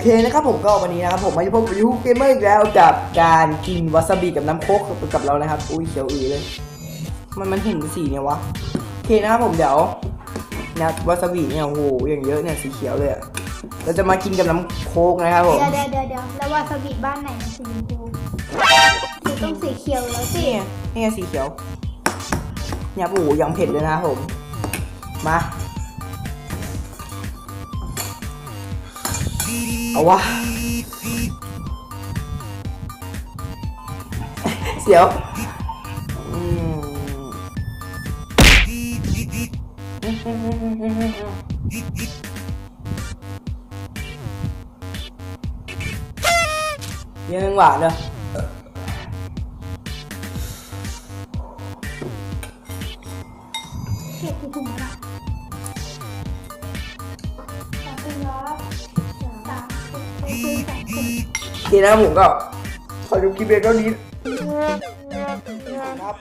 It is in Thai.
เคนะครับผมก็วันนี้นะครับผมมาพบกับยูเกมเมอร์อีกแล้วกับการกินวาซาบิกับน้ำโคกกับเรานะครับ อุ้ยเขียวอือเลย มันมันเห็นเป็นสีเนี่ยวะโอเคนะครับผมเดี๋ยวนะวาซาบิเนี่ยโอ้โหอย่างเยอะเนี่ยสีเขียวเลยอะเราจะมากินกับน้ำโคกนะครับผมเดี๋ยวเดี๋ยวเดี๋ยวเดี๋ยวแล้ววาซาบิบ้านไหนมันสีชมพูคือต้องสีเขียวแล้วสินี่ไงนี่ไงสีเขียวเนี่ยโอ้โหยังเผ็ดเลยนะครับผมมา เอาวะ เสียวยังหวานเลยเผ็ดที่ถุงละสามสิบล้อสาม ดีนะครับผมก็ขอดูคลิปเพียงเท่านี้ครับ